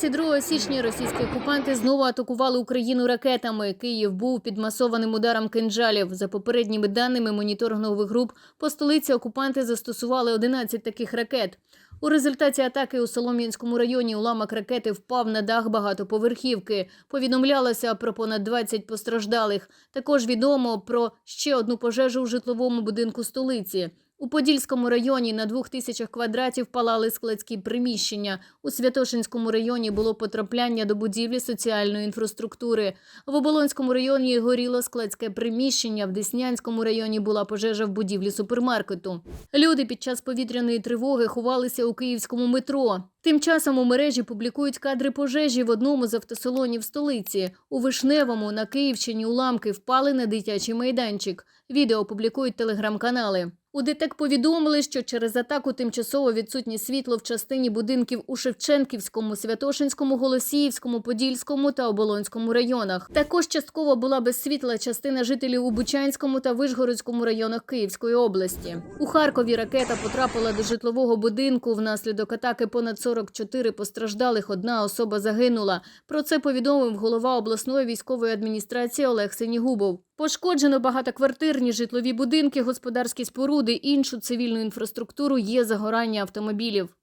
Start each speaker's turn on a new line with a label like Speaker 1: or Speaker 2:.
Speaker 1: 22 січня російські окупанти знову атакували Україну ракетами. Київ був під масованим ударом кинджалів. За попередніми даними моніторингових груп, по столиці окупанти застосували 11 таких ракет. У результаті атаки у Солом'янському районі уламок ракети впав на дах багатоповерхівки. Повідомлялося про понад 20 постраждалих. Також відомо про ще одну пожежу у житловому будинку столиці. У Подільському районі на двох тисячах квадратів палали складські приміщення. У Святошинському районі було потрапляння до будівлі соціальної інфраструктури. В Оболонському районі горіло складське приміщення. В Деснянському районі була пожежа в будівлі супермаркету. Люди під час повітряної тривоги ховалися у київському метро. Тим часом у мережі публікують кадри пожежі в одному з автосалонів столиці. У Вишневому на Київщині уламки впали на дитячий майданчик. Відео публікують телеграм-канали. У ДТЕК повідомили, що через атаку тимчасово відсутнє світло в частині будинків у Шевченківському, Святошинському, Голосіївському, Подільському та Оболонському районах. Також частково була без світла частина жителів у Бучанському та Вишгородському районах Київської області. У Харкові ракета потрапила до житлового будинку. Внаслідок атаки понад 44 постраждалих. Одна особа загинула. Про це повідомив голова обласної військової адміністрації Олег Синігубов. Пошкоджено багатоквартирні житлові будинки, господарські споруди, іншу цивільну інфраструктуру є загорання автомобілів.